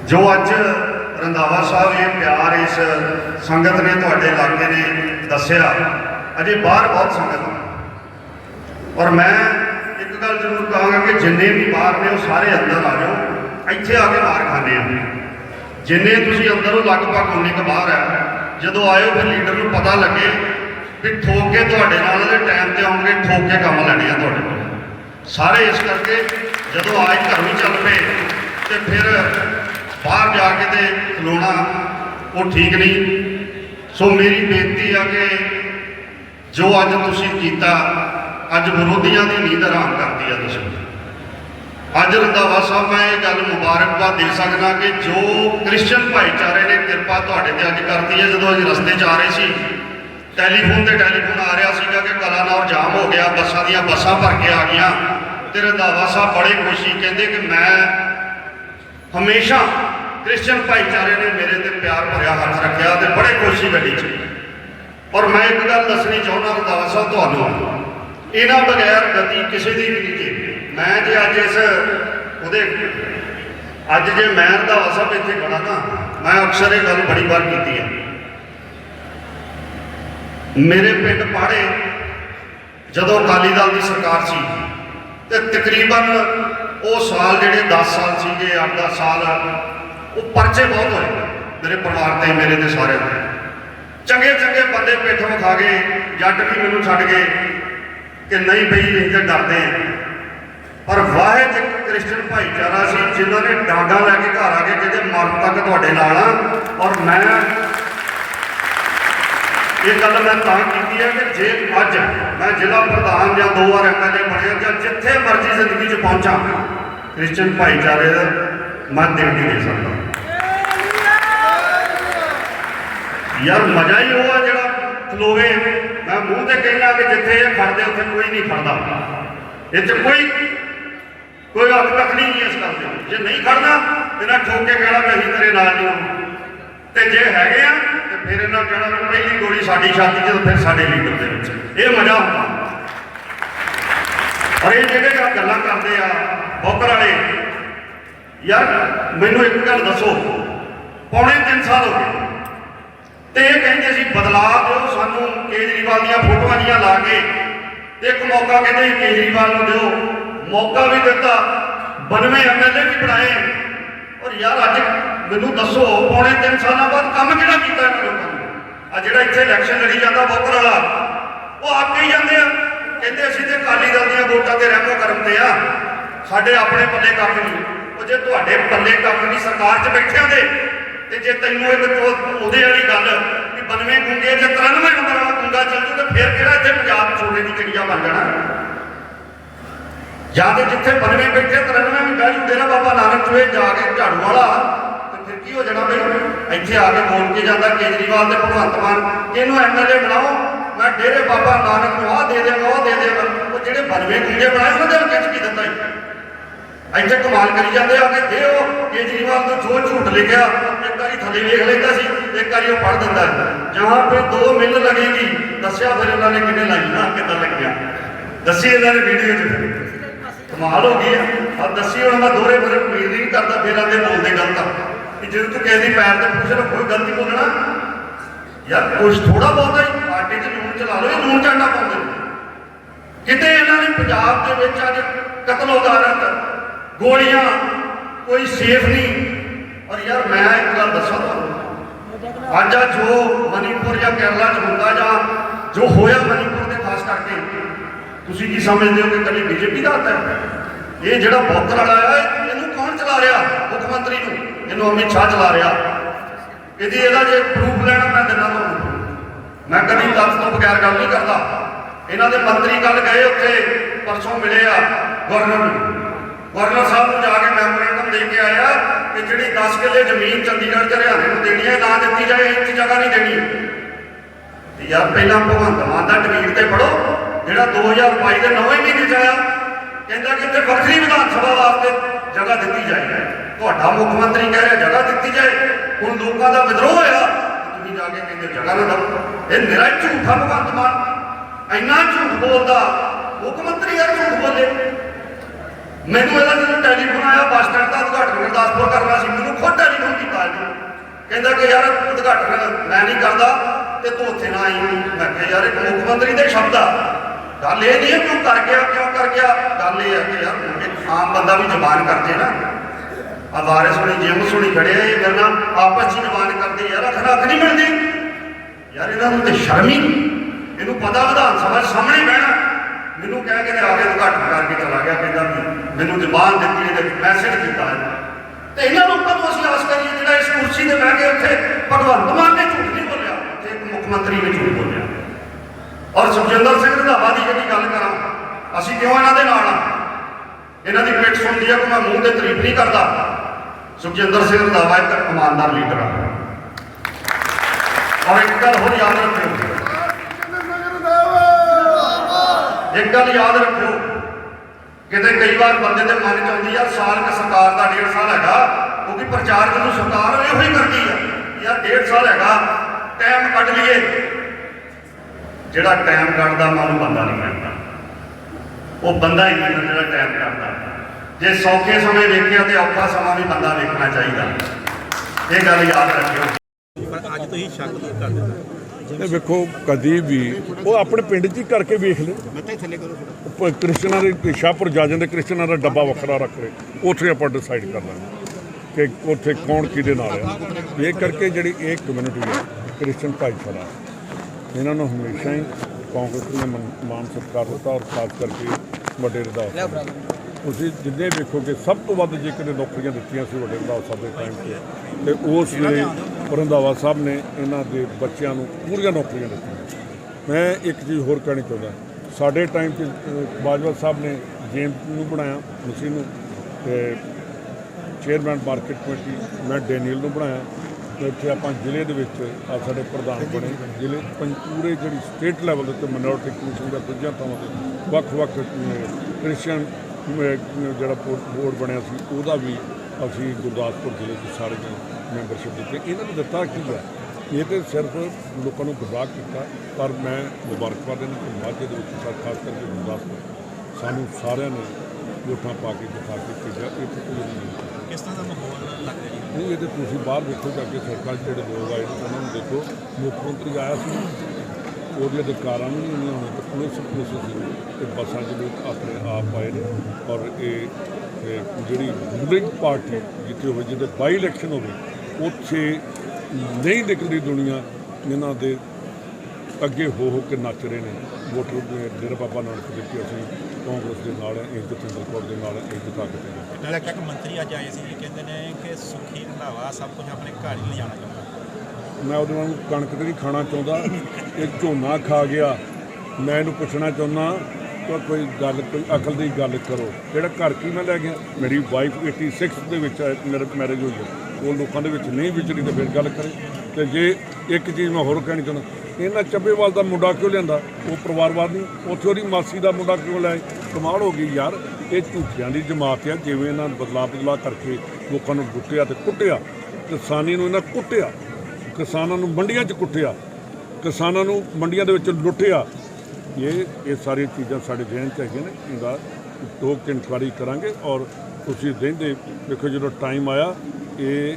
ਜੋ ਅੱਜ ਰੰਧਾਵਾ ਸਾਹਿਬ ਇਹ ਪਿਆਰ, ਇਸ ਸੰਗਤ ਨੇ ਤੁਹਾਡੇ ਇਲਾਕੇ ਨੇ ਦੱਸਿਆ, ਅਜੇ ਬਾਹਰ ਬਹੁਤ ਸੰਗਤ ਹੈ ਔਰ ਮੈਂ ਇੱਕ ਗੱਲ ਜ਼ਰੂਰ ਕਹਾਂਗਾ ਕਿ ਜਿੰਨੇ ਵੀ ਬਾਹਰ ਨੇ ਉਹ ਸਾਰੇ ਅੰਦਰ ਆ ਜਾਓ, ਇੱਥੇ ਆ ਕੇ ਮਾਰ ਖਾਣੇ ਆ। ਜਿੰਨੇ ਤੁਸੀਂ ਅੰਦਰੋਂ ਲਗਭਗ ਉਨੇ ਕੁ ਬਾਹਰ ਹੈ ਜਦੋਂ ਆਇਓ ਫਿਰ ਲੀਡਰ ਨੂੰ ਪਤਾ ਲੱਗੇ ਵੀ ਠੋਕ ਕੇ ਤੁਹਾਡੇ ਨਾਲ ਦੇ ਟਾਈਮ ਤੇ ਆਉਣਗੇ, ਠੋਕ ਕੇ ਕੰਮ ਲੈਣੇ ਆ ਤੁਹਾਡੇ ਕੋਲ। ਸਾਰੇ ਇਸ ਕਰਕੇ ਜਦੋਂ ਆਜ ਘਰ ਵੀ ਚੱਲ ਪਏ, ਤੇ ਫਿਰ ਬਾਹਰ ਜਾ ਕੇ ਤੇ ਖਲੋਣਾ, ਉਹ ਠੀਕ ਨਹੀਂ। ਸੋ ਮੇਰੀ ਬੇਨਤੀ ਆ ਕਿ ਜੋ ਅੱਜ ਤੁਸੀਂ ਕੀਤਾ, ਅੱਜ ਵਿਰੋਧੀਆਂ ਦੀ ਨੀਂਦ ਆਰਾਮ ਕਰਦੀ ਆ ਤੁਸੀਂ। ਅੱਜ ਰੰਧਾਵਾ ਸਾਹਿਬ, ਮੈਂ ਇਹ ਗੱਲ ਮੁਬਾਰਕਬਾਦ ਦੇ ਸਕਦਾ ਕਿ ਜੋ ਕ੍ਰਿਸਚੀਅਨ ਭਾਈਚਾਰੇ ਨੇ ਕਿਰਪਾ ਤੁਹਾਡੇ ਤੇ ਅੱਜ ਕਰਦੀ ਹੈ, ਜਦੋਂ ਅਸੀਂ ਰਸਤੇ 'ਚ ਆ ਰਹੇ ਸੀ ਟੈਲੀਫੋਨ ਤੇ ਟੈਲੀਫੋਨ ਆ ਰਿਹਾ ਸੀਗਾ ਕਿ ਕਲਾਨੌਰ ਜਾਮ ਹੋ ਗਿਆ, ਬੱਸਾਂ ਦੀਆਂ ਬੱਸਾਂ ਭਰ ਕੇ ਆ ਗਈਆਂ। ਤੇ ਰੰਧਾਵਾ ਸਾਹਿਬ ਬੜੇ ਖੁਸ਼ੀ ਕਹਿੰਦੇ ਕਿ ਮੈਂ ਹਮੇਸ਼ਾ ਕ੍ਰਿਸਚੀਅਨ ਭਾਈਚਾਰੇ ਨੇ ਮੇਰੇ ਤੇ ਪਿਆਰ ਭਰਿਆ ਹੱਥ ਰੱਖਿਆ ਤੇ ਬੜੇ ਖੁਸ਼ੀ ਗੱਡੀ 'ਚ। ਔਰ ਮੈਂ ਇੱਕ ਗੱਲ ਦੱਸਣੀ ਚਾਹੁੰਦਾ ਰੰਧਾਵਾ ਸਾਹਿਬ ਤੁਹਾਨੂੰ। ਇਹਨਾਂ ਬਗੈਰ ਗਤੀ ਕਿਸੇ ਦੀ ਵੀ ਨਹੀਂ ਜੇ ਮੈਂ ਜੇ ਅੱਜ ਇਸ ਉਹਦੇ ਅੱਜ ਜੇ ਮੈਂ ਰੰਧਾਵਾ ਸਾਹਿਬ ਇੱਥੇ ਖੜਾ ਨਾ, ਮੈਂ ਅਕਸਰ ਇਹ ਗੱਲ ਬੜੀ ਵਾਰ ਕੀਤੀ ਹੈ। ਮੇਰੇ ਪਿੰਡ ਪਾੜੇ ਜਦੋਂ ਅਕਾਲੀ ਦਲ ਦੀ ਸਰਕਾਰ ਸੀ ਤੇ ਤਕਰੀਬਨ ਉਹ ਸਾਲ ਜਿਹੜੇ 10 ਸਾਲ ਸੀਗੇ 8-10 ਸਾਲ, ਉਹ ਪਰਚੇ ਬਹੁਤ ਹੋਏ ਮੇਰੇ ਪਰਿਵਾਰ ਤੇ, ਮੇਰੇ ਤੇ ਸਾਰਿਆਂ 'ਤੇ। ਚੰਗੇ ਚੰਗੇ ਬੰਦੇ ਪਿੱਠ ਵਿਖਾ ਗਏ ਜੱਟ ਵੀ ਮੈਨੂੰ ਛੱਡ ਗਏ ਕਿ ਨਹੀਂ ਬਈ, ਅਸੀਂ ਤਾਂ ਡਰਦੇ ਆ ਪਰ ਵਾਹਿਦ ਇੱਕ ਕ੍ਰਿਸਚਨ ਭਾਈਚਾਰਾ ਸੀ, ਜਿਨ੍ਹਾਂ ਨੇ ਡਾਂਗਾ ਲੈ ਕੇ ਘਰ ਆ ਕੇ ਕਹਿੰਦੇ ਮਰਨ ਤੱਕ ਤੁਹਾਡੇ ਨਾਲ ਆ ਔਰ ਮੈਂ ਇਹ ਗੱਲ ਮੈਂ ਤਾਂ ਕੀਤੀ ਹੈ ਕਿ ਜੇ ਅੱਜ ਮੈਂ ਜ਼ਿਲ੍ਹਾ ਪ੍ਰਧਾਨ ਜਾਂ ਦੋ ਵਾਰ ਐਮਐਲਏ ਬਣਿਆ ਜਾਂ ਜਿੱਥੇ ਮਰਜ਼ੀ ਜ਼ਿੰਦਗੀ 'ਚ ਪਹੁੰਚਾਂ, ਕ੍ਰਿਸਚਨ ਭਾਈਚਾਰੇ ਦਾ ਮੈਂ ਦਿਲ ਨਹੀਂ ਦੇ ਸਕਦਾ। ਯਾਰ ਮਜ਼ਾ ਹੀ ਉਹ ਆ ਜਿਹੜਾ ਖਲੋਵੇ। ਮੈਂ ਮੂੰਹ ਤੇ ਕਹਿਣਾ ਕਿ ਜਿੱਥੇ ਇਹ ਖੜਦੇ ਉੱਥੇ ਕੋਈ ਨਹੀਂ ਖੜਦਾ ਇਹ 'ਚ ਕੋਈ ਕੋਈ ਹੱਕ ਤੱਕ ਨਹੀਂ ਇਸ ਗੱਲ ਦੇ। ਜੇ ਨਹੀਂ ਖੜਨਾ ਇਹਨਾਂ ਨਾ ਠੋਕ ਕੇ ਕਹਿਣਾ ਵੀ ਅਸੀਂ ਤੇਰੇ ਨਾਲ ਨਹੀਂ ਹਾਂ ਤੇ ਜੇ ਹੈਗੇ ਆ ਫਿਰ ਇਹਨਾਂ ਕਹਿਣਾ ਵੀ ਪਹਿਲੀ ਗੋਲੀ ਸਾਡੀ ਛਾਤੀ 'ਚ ਤੇ ਫਿਰ ਸਾਡੇ ਲੀਡਰ ਦੇ ਵਿੱਚ। ਇਹ ਮਜ਼ਾ ਹੁੰਦਾ। ਔਰ ਇਹ ਜਿਹੜੇ ਗੱਲਾਂ ਕਰਦੇ ਆ, ਬੋਕਰ ਵਾਲੇ, ਯਾਰ ਮੈਨੂੰ ਇੱਕ ਗੱਲ ਦੱਸੋ, ਪੌਣੇ 3 ਸਾਲ ਹੋ ਗਏ। ਤੇ ਇਹ ਕਹਿੰਦੇ ਸੀ ਬਦਲਾਅ ਦਿਓ ਸਾਨੂੰ ਕੇਜਰੀਵਾਲ ਦੀਆਂ ਫੋਟੋਆਂ ਦੀਆਂ ਲਾ ਕੇ। ਤੇ ਇੱਕ ਮੌਕਾ ਕਹਿੰਦੇ ਸੀ, ਕੇਜਰੀਵਾਲ ਨੂੰ ਦਿਓ। ਮੌਕਾ ਵੀ ਦਿੱਤਾ। 92 ਐਮਐਲਏ ਵੀ ਬਣਾਏ। ਔਰ ਯਾਰ ਅੱਜ ਮੈਨੂੰ ਦੱਸੋ, ਪੌਣੇ 3 ਸਾਲਾਂ ਬਾਅਦ ਕੰਮ ਕਿਹੜਾ ਆ ਜਿਹੜਾ ਇੱਥੇ ਇਲੈਕਸ਼ਨ ਲੜੀ ਜਾਂਦਾ ਬੋਕਰ ਵਾਲਾ, ਉਹ ਆਪ ਕਹੀ ਜਾਂਦੇ ਆ। ਕਹਿੰਦੇ ਅਸੀਂ ਤੇ ਅਕਾਲੀ ਦਲ ਦੀਆਂ ਵੋਟਾਂ ਤੇ ਰਹਿਮੋ ਕਰਮ ਤੇ ਆ। ਸਾਡੇ ਆਪਣੇ ਪੱਲੇ ਕੱਖ ਨਹੀਂ। ਉਹ ਜੇ ਤੁਹਾਡੇ ਪੱਲੇ ਕੱਖ ਨਹੀਂ, ਸਰਕਾਰ 'ਚ ਬੈਠਿਆਂ ਦੇ, ਤੇ ਜੇ ਤੈਨੂੰ ਇਹ ਉਹਦੇ ਵਾਲੀ ਗੱਲ ਕਿ 92 ਗੁੰਗੇ ਜੇ 93 ਨੰਬਰ ਵਾਲਾ ਗੁੰਗਾ ਚੱਲ ਜੂ, ਤੇ ਫਿਰ ਕਿਹੜਾ ਇੱਥੇ ਪੰਜਾਬ ਛੋੜੇ ਦੀ ਚਿੜੀਆ ਬਣ ਜਾਣਾ? ਜਾਂ ਤੇ ਜਿੱਥੇ 92 ਬੈਠੇ 93 ਵੀ ਬਹਿ ਜੂ, ਤੇਰਾ ਬਾਬਾ ਨਾਨਕ ਚੋਏ ਜਾ ਕੇ ਝਾੜੂ ਵਾਲਾ ਕੀ ਹੋ ਜਾਣਾ ਬਈ? ਇੱਥੇ ਆ ਕੇ ਬੋਲ ਕੇ ਜਾਂਦਾ ਕੇਜਰੀਵਾਲ ਤੇ ਭਗਵੰਤ ਮਾਨ। ਇਹਨੂੰ ਐਮਐਲਏ ਬਣਾਓ। ਮੈਂ ਡੇਰੇ ਬਾਬਾ ਨਾਨਕ ਨੂੰ ਆਹ ਦੇ ਦੇਵਾਂ, ਉਹ ਦੇ ਦੇਵਾਂ। ਉਹ ਜਿਹੜੇ 92 ਗੁੰਗੇ ਬਣਾਏ, ਉਹਨਾਂ ਦੇ ਹੱਕ 'ਚ ਕੀ ਦਿੱਤਾ ਜੀ ਇੱਥੇ ਕਮਾਲ ਕਰੀ ਜਾਂਦੇ ਆ ਕਿ ਜੇ ਉਹ ਕੇਜਰੀਵਾਲ ਤੋਂ ਜੋ ਝੂਠ ਲਿਖਿਆ, ਇੱਕ ਵਾਰੀ ਥੱਲੇ ਵੇਖ ਲੈਂਦਾ ਸੀ, ਇੱਕ ਵਾਰੀ ਉਹ ਪੜ੍ਹ ਦਿੰਦਾ ਜਹਾਂ ਪੇ ਦੋ ਮਿਲ ਲੱਗੇਗੀ। ਦੱਸਿਆ ਫਿਰ ਇਹਨਾਂ ਨੇ ਕਿੰਨੇ ਲਾਈਆਂ ਕਿੱਦਾਂ ਲੱਗਿਆ। ਦੱਸੀ ਇਹਨਾਂ ਨੇ ਵੀਡੀਓ 'ਚ। ਫਿਰ। ਕਮਾਲ ਹੋ ਗਈ ਆ। ਦੱਸੀ ਉਹਨਾਂ ਦਾ ਦੋਹਰੇ ਬਰੇ ਉਮੀਦ ਨਹੀਂ ਕਰਦਾ, ਫਿਰ ਆਂਦੇ ਬੋਲਦੇ ਗਲਤ ਆ। ਕਿ ਜਦੋਂ ਤੂੰ ਕਿਸੇ ਦੀ ਪੈਰ ਤੇ ਪੁੱਛੇ ਨਾ ਕੋਈ ਗਲਤੀ ਬੋਲਣਾ। ਯਾਰ, ਕੁਛ ਥੋੜਾ ਬਹੁਤਾ ਹੀ ਪਾਰਟੀ 'ਚ ਲੂਣ ਚਲਾ ਲਓ, ਇਹ ਲੂਣ ਚਾਂਡਾ ਪਾਉਂਦੇ ਨੇ। ਕਿਤੇ ਇਹਨਾਂ ਨੇ ਪੰਜਾਬ ਦੇ ਵਿੱਚ ਅੱਜ ਕਤਲ ਉਦਾਰਤ ਗੋਲੀਆਂ, ਕੋਈ ਸੇਫ ਨਹੀਂ। ਔਰ ਯਾਰ, ਮੈਂ ਇੱਕ ਗੱਲ ਦੱਸਾਂ ਤੁਹਾਨੂੰ। ਅੱਜ ਆ ਜੋ ਮਨੀਪੁਰ ਜਾਂ ਕੇਰਲਾ ਚ ਹੁੰਦਾ ਜਾਂ ਜੋ ਹੋਇਆ ਮਨੀਪੁਰ ਦੇ ਖਾਸ ਕਰਕੇ, ਤੁਸੀਂ ਕੀ ਸਮਝਦੇ ਹੋ ਕਿ ਕਦੀ ਬੀਜੇਪੀ ਦਾ ਹੱਥ ਹੈ? ਇਹ ਜਿਹੜਾ ਬੋਕਰ ਵਾਲਾ ਆ ਇਹਨੂੰ ਕੌਣ ਚਲਾ ਰਿਹਾ ਮੁੱਖ ਮੰਤਰੀ ਨੂੰ? ਇਹਨੂੰ ਅਮਿਤ ਸ਼ਾਹ ਚਲਾ ਰਿਹਾ ਇਹਦੀ ਇਹਦਾ ਜੇ ਪ੍ਰੂਫ ਲੈਣਾ, ਮੈਂ ਦਿੰਦਾ ਤੁਹਾਨੂੰ। ਮੈਂ ਕਦੀ ਤੱਥ ਤੋਂ ਬਗੈਰ ਗੱਲ ਨਹੀਂ ਕਰਦਾ। ਇਹਨਾਂ ਦੇ ਮੰਤਰੀ ਕੱਲ ਗਏ ਉੱਥੇ, ਪਰਸੋਂ ਮਿਲੇ ਆ ਗਵਰਨਰ ਨੂੰ। ਗਵਰਨਰ ਸਾਹਿਬ ਨੂੰ ਜਾ ਕੇ ਮੈਮੋਰੈਂਡਮ ਦੇ ਕੇ ਆਇਆ ਕਿ ਜਿਹੜੀ 10 ਕਿੱਲੇ ਜ਼ਮੀਨ ਚੰਡੀਗੜ੍ਹ ਚ ਹਰਿਆਣੇ ਨੂੰ ਦੇਣੀ ਹੈ, ਨਾ ਦਿੱਤੀ ਜਾਏ ਇੰਚ ਜਗ੍ਹਾ ਨਹੀਂ ਦੇਣੀ। ਤੇ ਯਾਰ ਪਹਿਲਾਂ ਭਗਵੰਤ ਮਾਨ ਦਾ ਟਵੀਟ ਤੇ ਪੜੋ ਜਿਹੜਾ 2022 ਦੇ 9ਵੇਂ ਮਹੀਨੇ ਚ ਆਇਆ, ਕਹਿੰਦਾ ਕਿ ਇੱਥੇ ਵੱਖਰੀ ਵਿਧਾਨ ਸਭਾ ਵਾਸਤੇ ਜਗ੍ਹਾ ਦਿੱਤੀ ਜਾਏ। ਤੁਹਾਡਾ ਮੁੱਖ ਮੰਤਰੀ ਕਹਿ ਰਿਹਾ ਜਗ੍ਹਾ ਦਿੱਤੀ ਜਾਏ। ਹੁਣ ਲੋਕਾਂ ਦਾ ਵਿਦਰੋਹ ਹੋਇਆ ਤੁਸੀਂ ਜਾ ਕੇ ਕਹਿੰਦੇ ਜਗ੍ਹਾ ਨਾ ਦਿਓ। ਇਹ ਮੇਰਾ ਝੂਠਾ ਭਗਵੰਤ ਮਾਨ। ਇੰਨਾ ਝੂਠ ਬੋਲਦਾ, ਮੁੱਖ ਮੰਤਰੀ ਯਾਰ ਝੂਠ ਬੋਲੇ। ਮੈਨੂੰ ਇਹਦਾ ਜਦੋਂ ਟੈਲੀਫੋਨ ਆਇਆ, ਬੱਸ ਸਟੈਂਡ ਦਾ ਉਦਘਾਟਨ ਗੁਰਦਾਸਪੁਰ ਕਰਨਾ ਸੀ, ਮੈਨੂੰ ਖੁਦ ਟੈਲੀਫੋਨ ਕੀਤਾ ਇਹਨੇ। ਕਹਿੰਦਾ ਕਿ ਯਾਰ ਉਦਘਾਟਨ ਮੈਂ ਨਹੀਂ ਕਰਦਾ ਤੇ ਤੂੰ ਉੱਥੇ ਨਾ ਆਈ। ਮੈਂ ਕਿਹਾ ਯਾਰ ਇੱਕ ਮੁੱਖ ਮੰਤਰੀ ਦੇ ਸ਼ਬਦ ਆ। ਗੱਲ ਇਹ ਨਹੀਂ ਹੈ ਕਿਉਂ ਕਰ ਗਿਆ, ਕਿਉਂ ਕਰ ਗਿਆ? ਗੱਲ ਇਹ ਹੈ ਕਿ ਯਾਰ ਇੱਕ ਆਮ ਬੰਦਾ ਵੀ ਜ਼ਬਾਨ ਕਰਦੇ ਨਾ। ਆ ਵਾਰਿਸ ਹੁਣੀ, ਜਿਮ ਸੁਣੀ ਖੜਿਆ ਇਹ ਮੇਰੇ ਨਾਲ ਆਪਸ ਵਿੱਚ ਜ਼ਬਾਨ ਕਰਦੇ। ਯਾਰ ਅੱਖ ਨਾਲ ਨਹੀਂ ਮਿਲਦੀ। ਯਾਰ ਇਹਨਾਂ ਨੂੰ ਤੇ ਸ਼ਰਮ ਹੀ ਇਹਨੂੰ ਪਤਾ ਵਿਧਾਨ ਸਭਾ ਦੇ ਸਾਹਮਣੇ ਬਹਿਣਾ। ਮੈਨੂੰ ਕਹਿ ਕੇ ਤੇ ਆ ਕੇ ਉਦਘਾਟਨ ਕਰਕੇ ਚਲਾ ਗਿਆ ਕਹਿੰਦਾ ਵੀ ਮੈਨੂੰ ਜ਼ਬਾਨ ਦਿੱਤੀ, ਇਹਦੇ ਮੈਸੇਜ ਕੀਤਾ ਤੇ ਇਹਨਾਂ ਲੋਕਾਂ ਤੋਂ ਅਸੀਂ ਆਸ ਕਰੀਏ ਜਿਹੜਾ ਇਸ ਕੁਰਸੀ ਤੇ ਬਹਿ ਕੇ ਉੱਥੇ ਭਗਵੰਤ ਮਾਨ ਨੇ ਝੂਠ ਨਹੀਂ ਬੋਲਿਆ? ਉੱਥੇ ਇੱਕ ਮੁੱਖ ਮੰਤਰੀ ਨੇ ਝੂਠ ਬੋਲਿਆ। ਔਰ ਸੁਖਜਿੰਦਰ ਸਿੰਘ ਰੰਧਾਵਾ ਦੀ ਜਿਹੜੀ ਗੱਲ ਕਰਾਂ, ਅਸੀਂ ਕਿਉਂ ਇਹਨਾਂ ਦੇ ਨਾਲ ਆ? ਇਹਨਾਂ ਦੀ ਪਿੱਠ ਸੁਣਦੀ ਆ ਕਿ ਮੈਂ ਮੂੰਹ ਤੇ ਤਾਰੀਫ ਨਹੀਂ ਕਰਦਾ। ਸੁਖਜਿੰਦਰ ਸਿੰਘ ਰੰਧਾਵਾ ਇੱਕ ਇਮਾਨਦਾਰ ਲੀਡਰ ਆ। ਔਰ ਇੱਕ ਗੱਲ ਹੋਰ ਯਾਦ ਰੱਖਿਓ। ਇੱਕ ਗੱਲ ਯਾਦ ਰੱਖਿਓ। ਕਿਤੇ ਕਈ ਵਾਰ ਬੰਦੇ ਦੇ ਮਨ ਚ ਆਉਂਦੀ ਆ, ਸਾਲ ਕ ਸਰਕਾਰ ਦਾ ਡੇਢ ਸਾਲ ਹੈਗਾ, ਕਿਉਂਕਿ ਪ੍ਰਚਾਰ ਨੂੰ ਸਰਕਾਰ ਇਹੋ ਹੀ ਕਰਦੀ ਆ ਯਾਰ ਡੇਢ ਸਾਲ ਹੈਗਾ ਟਾਈਮ ਕੱਢ ਲਈਏ। ਜਿਹੜਾ ਟਾਈਮ ਕੱਢਦਾ ਮਨ ਬੰਦਾ ਨਹੀਂ ਮਿਲਦਾ ਉਹ ਬੰਦਾ ਹੀ ਨਹੀਂ ਜਿਹੜਾ ਟਾਈਮ ਕੱਢਦਾ। ਜੇ ਸੌਖੇ ਸਮੇਂ ਵੇਖਿਆ ਤੇ ਔਖਾ ਸਮਾਂ ਵੀ ਬੰਦਾ ਵੇਖਣਾ ਚਾਹੀਦਾ। ਇਹ ਗੱਲ ਯਾਦ ਰੱਖਿਓ। ਪਰ ਅੱਜ ਤੁਸੀਂ ਸ਼ੱਕ ਦੂਰ ਕਰ ਦਿੱਤਾ। ਇਹ ਵੇਖੋ ਕਦੀ ਵੀ ਉਹ ਆਪਣੇ ਪਿੰਡ 'ਚ ਹੀ ਕਰਕੇ ਵੇਖ ਲੈ ਮੈਂ ਤਾਂ ਥੱਲੇ ਕਰੋ ਉੱਪਰ ਕ੍ਰਿਸਚਨਾਂ ਦੇ ਸ਼ਾਹਪੁਰ ਜਾ ਜਾਂਦੇ ਕ੍ਰਿਸਚਨਾਂ ਦਾ ਡੱਬਾ ਵੱਖਰਾ ਰੱਖ ਲੈ ਉੱਥੇ ਆਪਾਂ ਡਿਸਾਈਡ ਕਰ ਲਾਂਗੇ ਕਿ ਉੱਥੇ ਕੌਣ ਕਿਹਦੇ ਨਾਲ ਆ। ਇਹ ਕਰਕੇ ਜਿਹੜੀ ਇਹ ਕਮਿਊਨਿਟੀ ਹੈ ਕ੍ਰਿਸਚਨ ਭਾਈਚਾਰਾ ਇਹਨਾਂ ਨੂੰ ਹਮੇਸ਼ਾ ਹੀ ਕਾਂਗਰਸ ਨੇ ਮਨ- ਮਾਨ ਸਤਿਕਾਰ ਦਿੱਤਾ ਔਰ ਖਾਸ ਕਰਕੇ ਵੱਡੇ ਰਦਾ ਤੁਸੀਂ ਜਿੰਨੇ ਵੇਖੋਗੇ ਸਭ ਤੋਂ ਵੱਧ ਜੇ ਕਿਤੇ ਨੌਕਰੀਆਂ ਦਿੱਤੀਆਂ ਸੀ ਵੱਡੇ ਰੰਧਾਵਾ ਸਾਹਿਬ ਦੇ ਟਾਈਮ ਤੇ ਤੇ ਉਸ ਵੇਲੇ ਰੰਧਾਵਾ ਸਾਹਿਬ ਨੇ ਇਹਨਾਂ ਦੇ ਬੱਚਿਆਂ ਨੂੰ ਪੂਰੀਆਂ ਨੌਕਰੀਆਂ ਦਿੱਤੀਆਂ। ਮੈਂ ਇੱਕ ਚੀਜ਼ ਹੋਰ ਕਹਿਣੀ ਚਾਹੁੰਦਾ। ਸਾਡੇ ਟਾਈਮ 'ਚ ਬਾਜਵਾ ਸਾਹਿਬ ਨੇ ਜੇਮਸ ਨੂੰ ਬਣਾਇਆ ਮਸੀਹ ਨੂੰ ਤੇ ਚੇਅਰਮੈਨ ਮਾਰਕੀਟ ਕਮੇਟੀ ਮੈਂ ਡੈਨੀਅਲ ਨੂੰ ਬਣਾਇਆ। ਤੇ ਇੱਥੇ ਆਪਾਂ ਜ਼ਿਲ੍ਹੇ ਦੇ ਵਿੱਚ ਆ ਸਾਡੇ ਪ੍ਰਧਾਨ ਬਣੇ। ਜ਼ਿਲ੍ਹੇ ਪੰ- ਪੂਰੇ ਜਿਹੜੀ ਸਟੇਟ ਲੈਵਲ ਦੇ ਉੱਤੇ ਮਿਨੋਰਟੀ ਕਮਿਸ਼ਨ ਦਾ ਦੂਜੀਆਂ ਥਾਵਾਂ ਤੇ ਵੱਖ-ਵੱਖ ਕ੍ਰਿਸਚੀਅਨ ਜਿਹੜਾ ਬੋਰਡ ਬਣਿਆ ਸੀ, ਉਹਦਾ ਵੀ ਅਸੀਂ ਗੁਰਦਾਸਪੁਰ ਜ਼ਿਲ੍ਹੇ ਦੇ ਸਾਰੇ ਮੈਂਬਰਸ਼ਿਪ ਦਿੱਤੀ। ਇਹਨਾਂ ਨੂੰ ਦਿੱਤਾ ਕੀ ਹੈ ਇਹ ਤੇ ਸਿਰਫ ਲੋਕਾਂ ਨੂੰ ਗੁੰਮਰਾਹ ਕੀਤਾ, ਪਰ ਮੈਂ ਮੁਬਾਰਕਬਾਦ ਦੇਣਾ ਕਿ ਮਾਝੇ ਦੇ ਵਿੱਚ ਖਾਸ ਕਰਕੇ ਗੁਰਦਾਸਪੁਰ, ਸਾਨੂੰ ਸਾਰਿਆਂ ਨੇ ਵੋਟਾਂ ਪਾ ਕੇ ਜਿਤਾ ਕੇ ਭੇਜਿਆ। ਇੱਥੇ ਕੋਈ ਨਹੀਂ। ਕਿਸ ਤਰ੍ਹਾਂ ਦਾ ਮਾਹੌਲ ਲੱਗ ਰਿਹਾ ਨਹੀਂ ਇਹ ਤੇ ਤੁਸੀਂ ਬਾਹਰ ਦੇਖੋ ਜਾ ਕੇ ਸਰਕਾਰ 'ਚ ਜਿਹੜੇ ਲੋਕ ਆਏ ਨੇ, ਉਹਨਾਂ ਨੂੰ ਦੇਖੋ। ਮੁੱਖ ਮੰਤਰੀ ਆਇਆ ਸੀ। ਉਹਦੇ ਅਧਿਕਾਰਾਂ ਨੂੰ ਨਹੀਂ ਹੋਣੇ ਤੇ ਪੁਲਿਸ ਪੁਲਿਸ ਸੀ। ਤੇ ਬੱਸਾਂ 'ਚ ਲੋਕ ਆਪਣੇ ਆਪ ਆਏ ਨੇ। ਔਰ ਇਹ ਜਿਹੜੀ ਰੂਲਿੰਗ ਪਾਰਟੀ ਜਿੱਥੇ ਹੋਵੇ, ਜਿਹਦੇ ਬਾਈ ਇਲੈਕਸ਼ਨ ਹੋਵੇ, ਉੱਥੇ ਨਹੀਂ ਨਿਕਲਦੀ ਦੁਨੀਆ ਇਹਨਾਂ ਦੇ ਅੱਗੇ ਹੋ ਹੋ ਕੇ ਨੱਚ ਰਹੇ ਨੇ। ਵੋਟਰ ਦੇ ਡੇਰਾ ਬਾਬਾ ਨਾਨਕ ਦੇ ਕਿ ਅਸੀਂ ਕਾਂਗਰਸ ਦੇ ਨਾਲ ਹਾਂ ਇੱਕ ਚੰਦਰ ਕੌਰ ਦੇ ਨਾਲ ਹਾਂ, ਇੱਕ ਤਾਕਤ ਹੈ ਨਾਲ। ਇੱਕ ਮੰਤਰੀ ਅੱਜ ਆਏ ਸੀ ਜੀ ਕਹਿੰਦੇ ਨੇ ਕਿ ਸੁਖੀ ਰੰਧਾਵਾ ਸਭ ਕੁਝ ਆਪਣੇ ਘਰ ਹੀ ਲਿਜਾਣਾ ਚਾਹੁੰਦਾ। ਮੈਂ ਉਹਦੇ ਨਾਲ ਕਣਕ ਤੇ ਨਹੀਂ ਖਾਣਾ ਚਾਹੁੰਦਾ ਇਹ ਝੋਨਾ ਖਾ ਗਿਆ। ਮੈਂ ਇਹਨੂੰ ਪੁੱਛਣਾ ਚਾਹੁੰਦਾ ਕਿ ਕੋਈ ਗੱਲ ਕੋਈ ਅਕਲ ਦੀ ਗੱਲ ਕਰੋ। ਜਿਹੜਾ ਘਰ ਕੀ ਮੈਂ ਲੈ ਗਿਆ? ਮੇਰੀ ਵਾਈਫ 86 ਦੇ ਵਿੱਚ ਮੇਰੇ ਮੈਰਿਜ ਹੋਈ ਹੈ। ਉਹ ਲੋਕਾਂ ਦੇ ਵਿੱਚ ਨਹੀਂ ਵਿਚਰੀ ਤੇ ਫਿਰ ਗੱਲ ਕਰੇ। ਤੇ ਜੇ ਇੱਕ ਚੀਜ਼ ਮੈਂ ਹੋਰ ਕਹਿਣੀ ਚਾਹੁੰਦਾ, ਇਹਨਾਂ ਚੱਬੇਵਾਲ ਦਾ ਮੁੰਡਾ ਕਿਉਂ ਲਿਆਂਦਾ? ਉਹ ਪਰਿਵਾਰਵਾਦ ਨਹੀਂ, ਉੱਥੇ ਉਹਦੀ ਮਾਸੀ ਦਾ ਮੁੰਡਾ ਕਿਉਂ ਲਿਆਏ? ਕਮਾਲ ਹੋ ਗਈ ਯਾਰ, ਇਹ ਝੂਠਿਆਂ ਦੀ ਜਮਾਤ ਆ, ਜਿਵੇਂ ਇਹਨਾਂ ਨੇ ਬਦਲਾ ਬਦਲਾ ਕਰਕੇ ਲੋਕਾਂ ਨੂੰ ਗੁੱਟਿਆ ਤੇ ਕੁੱਟਿਆ, ਕਿਸਾਨੀ ਨੂੰ ਇਹਨਾਂ ਕੁੱਟਿਆ, ਕਿਸਾਨਾਂ ਨੂੰ ਮੰਡੀਆਂ 'ਚ ਕੁੱਟਿਆ, ਕਿਸਾਨਾਂ ਨੂੰ ਮੰਡੀਆਂ ਦੇ ਵਿੱਚ ਲੁੱਟਿਆ। ਇਹ ਇਹ ਸਾਰੀਆਂ ਚੀਜ਼ਾਂ ਸਾਡੇ ਜ਼ਿਹਨ 'ਚ ਹੈਗੀਆਂ ਨੇ, ਇਹਦਾ ਟੋਕ ਇਨਕੁਆਰੀ ਕਰਾਂਗੇ ਔਰ ਤੁਸੀਂ ਰਹਿੰਦੇ ਦੇਖੋ ਜਦੋਂ ਟਾਈਮ ਆਇਆ, ਇਹ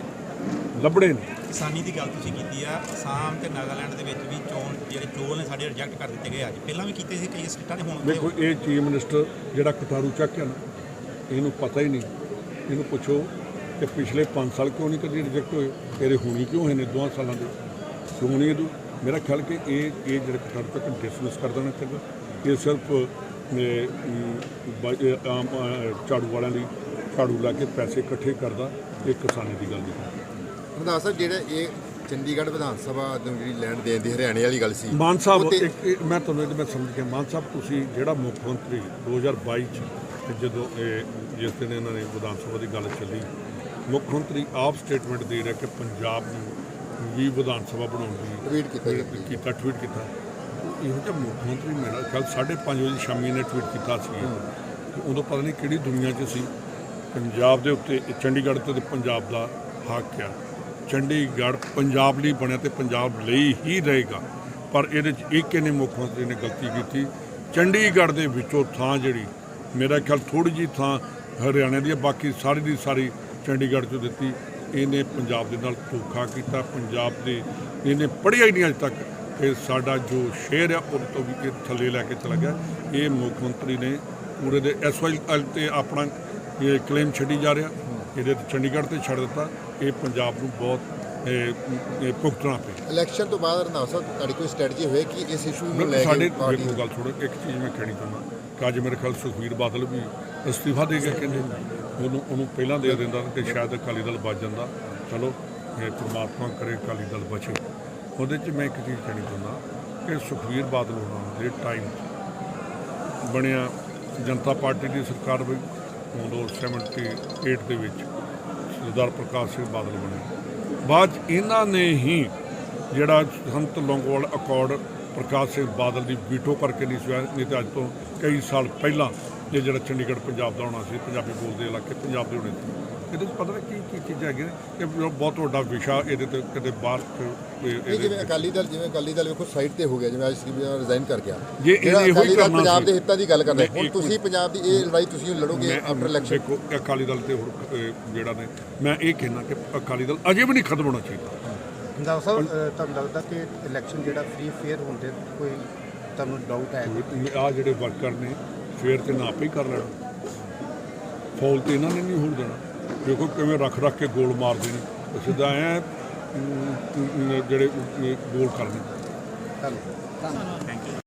ਲੱਭਣੇ ਨੇ। ਕਿਸਾਨੀ ਦੀ ਗੱਲ ਤੁਸੀਂ ਕੀਤੀ ਆ ਅਸਾਮ ਤੇ ਨਾਗਾਲੈਂਡ ਦੇ ਵਿੱਚ ਵੀ ਚੋਣ ਜਿਹੜੇ ਚੋਲ ਨੇ ਸਾਡੇ ਰਿਜੈਕਟ ਕਰ ਦਿੱਤੇ ਗਏ ਅੱਜ। ਪਹਿਲਾਂ ਵੀ ਕੀਤੇ ਸੀ ਕਈ ਸਟੇਟਾਂ ਦੇ ਹੁਣ ਦੇਖੋ ਇਹ ਚੀਫ ਮਿਨਿਸਟਰ ਜਿਹੜਾ ਕਟਾਰੂ ਚੱਕਿਆ ਨਾ ਇਹਨੂੰ ਪਤਾ ਹੀ ਨਹੀਂ। ਇਹਨੂੰ ਪੁੱਛੋ ਕਿ ਪਿਛਲੇ 5 ਸਾਲ ਕਿਉਂ ਨਹੀਂ ਕਦੀ ਰਿਜੈਕਟ ਹੋਏ? ਤੇਰੇ ਹੁਣੀ ਕਿਉਂ ਹੋਏ ਨੇ ਦੋਹਾਂ ਸਾਲਾਂ ਦੇ? ਕਿਉਂ ਨਹੀਂ ਇਹਨੂੰ ਮੇਰਾ ਖਿਆਲ ਕਿ ਇਹ ਇਹ ਜਿਹੜੇ ਕਟਾਰੂ ਚੱਕ ਡਿਸਮਿਸ ਕਰ ਦੇਣਾ ਚਾਹੀਦਾ ਇਹ ਸਿਰਫ ਆਮ ਝਾੜੂ ਵਾਲਿਆਂ ਦੀ ਝਾੜੂ ਲਾ ਕੇ ਪੈਸੇ ਇਕੱਠੇ ਕਰਦਾ ਇਹ ਕਿਸਾਨੀ ਦੀ ਗੱਲ ਨਹੀਂ। ਰੰਧਾਵਾ ਸਾਹਿਬ ਜਿਹੜਾ ਇਹ ਚੰਡੀਗੜ੍ਹ ਵਿਧਾਨ ਸਭਾ ਨੂੰ ਜਿਹੜੀ ਲੈਣ ਦੇਣ ਦੀ ਹਰਿਆਣੇ ਵਾਲੀ ਗੱਲ ਸੀ ਮਾਨ ਸਾਹਿਬ ਉਹ ਤੇ- ਇੱਕ ਇੱਕ ਮੈਂ ਤੁਹਾਨੂੰ ਇਹ ਮੈਂ ਸਮਝ ਗਿਆ। ਮਾਨ ਸਾਹਿਬ ਤੁਸੀਂ ਜਿਹੜਾ ਮੁੱਖ ਮੰਤਰੀ 2022 ਚ ਤੇ ਜਦੋਂ ਇਹ ਜਿਸ ਦਿਨ ਇਹਨਾਂ ਨੇ ਵਿਧਾਨ ਸਭਾ ਦੀ ਗੱਲ ਚੱਲੀ ਮੁੱਖ ਮੰਤਰੀ ਆਪ ਸਟੇਟਮੈਂਟ ਦੇ ਰਿਹਾ ਕਿ ਪੰਜਾਬ ਨੂੰ ਵੀ ਵਿਧਾਨ ਸਭਾ ਬਣਾਉਣ ਦੀ ਟਵੀਟ ਕੀਤਾ ਜੀ। ਕੀਤਾ ਟਵੀਟ ਕੀਤਾ। ਇਹੋ ਜਿਹਾ ਮੁੱਖ ਮੰਤਰੀ ਮੇਰਾ ਕੱਲ 5:30 ਵਜੇ ਸ਼ਾਮੀ ਨੇ ਟਵੀਟ ਕੀਤਾ ਸੀ। ਤੇ ਉਦੋਂ ਪਤਾ ਨਹੀਂ ਕਿਹੜੀ ਦੁਨੀਆ 'ਚ ਸੀ। ਪੰਜਾਬ ਦੇ ਉੱਤੇ ਚੰਡੀਗੜ੍ਹ ਤੇ ਪੰਜਾਬ ਦਾ ਹੱਕ ਆ ਚੰਡੀਗੜ੍ਹ ਪੰਜਾਬ ਲਈ ਬਣਿਆ ਤੇ ਪੰਜਾਬ ਲਈ ਹੀ ਰਹੇਗਾ। ਪਰ ਇਹਦੇ 'ਚ ਇੱਕ ਇਹਨੇ ਮੁੱਖ ਮੰਤਰੀ ਨੇ ਗਲਤੀ ਕੀਤੀ। ਚੰਡੀਗੜ੍ਹ ਦੇ ਵਿੱਚੋਂ ਥਾਂ ਜਿਹੜੀ, ਮੇਰਾ ਖਿਆਲ ਥੋੜੀ ਜੀ ਥਾਂ ਹਰਿਆਣੇ ਦੀ ਹੈ ਬਾਕੀ ਸਾਰੀ ਦੀ ਸਾਰੀ ਚੰਡੀਗੜ੍ਹ 'ਚ ਦਿੱਤੀ। ਇਹਨੇ ਪੰਜਾਬ ਦੇ ਨਾਲ ਧੋਖਾ ਕੀਤਾ। ਪੰਜਾਬ ਦੇ ਇਹਨੇ ਪੜ੍ਹਿਆ ਹੀ ਨਹੀਂ ਅਜੇ ਤੱਕ। ਕਿ ਸਾਡਾ ਜੋ ਸ਼ਹਿਰ ਆ ਉਹ ਤੋਂ ਵੀ ਇਹ ਥੱਲੇ ਲੈ ਕੇ ਚਲਾ ਗਿਆ। ਇਹ ਮੁੱਖ ਮੰਤਰੀ ਨੇ ਪੂਰੇ ਦੇ ਐਸਵਾਈ ਤੇ ਆਪਣਾ ਇਹ ਕਲੇਮ ਛੱਡੀ ਜਾ ਰਿਹਾ। ਇਹਦੇ ਤੇ ਚੰਡੀਗੜ੍ਹ ਤੇ ਛੱਡ ਦਿੱਤਾ। ਇਹ ਪੰਜਾਬ ਨੂੰ ਬਹੁਤ ਭੁਗਤਣਾ ਪਿਆ। ਇਲੈਕਸ਼ਨ ਤੋਂ ਬਾਅਦ ਰੰਧਾਵਾ ਸਾਹਿਬ ਤੁਹਾਡੀ ਕੋਈ ਸਟ੍ਰੈਟਜੀ ਹੋਏ ਕਿ ਇਸ ਇਸ਼ੂ ਨੂੰ ਲੈ ਸਾਡੇ ਕੇ ਪਾਰਟੀ ਵੇਖੋ ਗੱਲ ਥੋੜਾ ਇੱਕ ਚੀਜ਼ ਮੈਂ ਕਹਿਣੀ ਚਾਹੁੰਦਾ ਕਿ ਅੱਜ ਮੇਰੇ ਖਿਆਲ ਸੁਖਵੀਰ ਬਾਦਲ ਵੀ ਅਸਤੀਫਾ ਦੇ ਗਿਆ ਕਹਿੰਦੇ ਉਹਨੂੰ ਉਹਨੂੰ ਪਹਿਲਾਂ ਦੇ ਦਿੰਦਾ ਤੇ ਸ਼ਾਇਦ ਅਕਾਲੀ ਦਲ ਬਚ ਜਾਂਦਾ। ਚਲੋ ਇਹ ਪ੍ਰਮਾਤਮਾ ਕਰੇ ਅਕਾਲੀ ਦਲ ਬਚੇ। ਉਹਦੇ 'ਚ ਮੈਂ ਇੱਕ ਚੀਜ਼ ਕਹਿਣੀ ਚਾਹੁੰਦਾ ਕਿ ਸੁਖਵੀਰ ਬਾਦਲ ਉਹਨਾਂ ਦੇ ਟਾਈਮ ਬਣਿਆ ਜਨਤਾ ਪਾਰਟੀ ਦੀ ਸਰਕਾਰ ਵੀ ਉਦੋਂ 78 ਦੇ ਵਿੱਚ ਸਰਦਾਰ ਪ੍ਰਕਾਸ਼ ਸਿੰਘ ਬਾਦਲ ਬਣੇ। ਬਾਅਦ 'ਚ ਇਹਨਾਂ ਨੇ ਹੀ ਜਿਹੜਾ ਸੰਤ ਲੌਂਗੋਵਾਲ ਅਕੋਰਡ ਪ੍ਰਕਾਸ਼ ਸਿੰਘ ਬਾਦਲ ਦੀ ਵੀਟੋ ਕਰਕੇ ਨਹੀਂ ਸੀ ਨਹੀਂ ਤਾਂ ਅੱਜ ਤੋਂ ਕਈ ਸਾਲ ਪਹਿਲਾਂ ਇਹ ਜਿਹੜਾ ਚੰਡੀਗੜ੍ਹ ਪੰਜਾਬ ਦਾ ਹੋਣਾ ਸੀ, ਪੰਜਾਬੀ ਬੋਲਦੇ ਇਲਾਕੇ, ਪੰਜਾਬ ਦੇ ਹੋਣੇ ਸੀ। ਇਹਦੇ 'ਚ ਪਤਾ ਨਹੀਂ ਕੀ ਕੀ ਚੀਜ਼ਾਂ ਹੈਗੀਆਂ ਨੇ। ਇਹ ਬਹੁਤ ਵੱਡਾ ਵਿਸ਼ਾ ਇਹਦੇ ਤੇ ਕਿਤੇ ਬਾਹਰ ਇਹ- ਜਿਵੇਂ ਅਕਾਲੀ ਦਲ ਜਿਵੇਂ ਅਕਾਲੀ ਦਲ ਵੇਖੋ ਸਾਈਡ ਤੇ ਹੋ ਗਿਆ ਜਿਵੇਂ ਅੱਜ ਸ੍ਰੀ ਰਿਜ਼ਾਈਨ ਕਰ ਗਿਆ ਜੇ ਇਹ ਇਹੋ ਹੀ ਕਰਨਾ ਪੰਜਾਬ। ਦੇ ਹਿੱਤਾਂ ਦੀ ਗੱਲ ਕਰਦਾ ਹੈ। ਨਹੀਂ, ਹੁਣ ਤੁਸੀਂ। ਪੰਜਾਬ ਦੀ ਇਹ ਲੜਾਈ ਤੁਸੀਂ ਲੜੋਗੇ ਆਫਟਰ ਇਲੈਕਸ਼ਨ ਦੇਖੋ ਅਕਾਲੀ ਦਲ ਤੇ ਹੁਣ ਜਿਹੜਾ ਨੇ ਮੈਂ ਇਹ ਕਹਿਣਾ ਕਿ ਅਕਾਲੀ ਦਲ ਅਜੇ ਵੀ ਨਹੀਂ ਖਤਮ ਹੋਣਾ ਚਾਹੀਦਾ ਰੰਧਾਵਾ ਸਾਹਿਬ ਤੁਹਾਨੂੰ ਲੱਗਦਾ ਕਿ ਇਲੈਕਸ਼ਨ ਜਿਹੜਾ ਫ੍ਰੀ ਫੇਅਰ ਹੁੰਦੇ ਕੋਈ ਤੁਹਾਨੂੰ ਡਾਊਟ ਹੈ ਆ ਜਿਹੜੇ ਵਰਕਰ ਨੇ ਫੇਰ ਤੇ ਨਾ ਆਪੇ ਹੀ ਕਰ ਲੈਣਾ ਫੌਲ ਤੇ ਇਹਨਾਂ ਨੇ ਨਹੀਂ ਹੋਣ ਦੇਣਾ ਦੇਖੋ ਕਿਵੇਂ ਰੱਖ ਰੱਖ ਕੇ ਗੋਲ ਮਾਰਦੇ ਨੇ। ਸਿੱਧਾ ਐ ਜਿਹੜੇ ਗੋਲ ਕਰਨੇ ਤੁਹਾਨੂੰ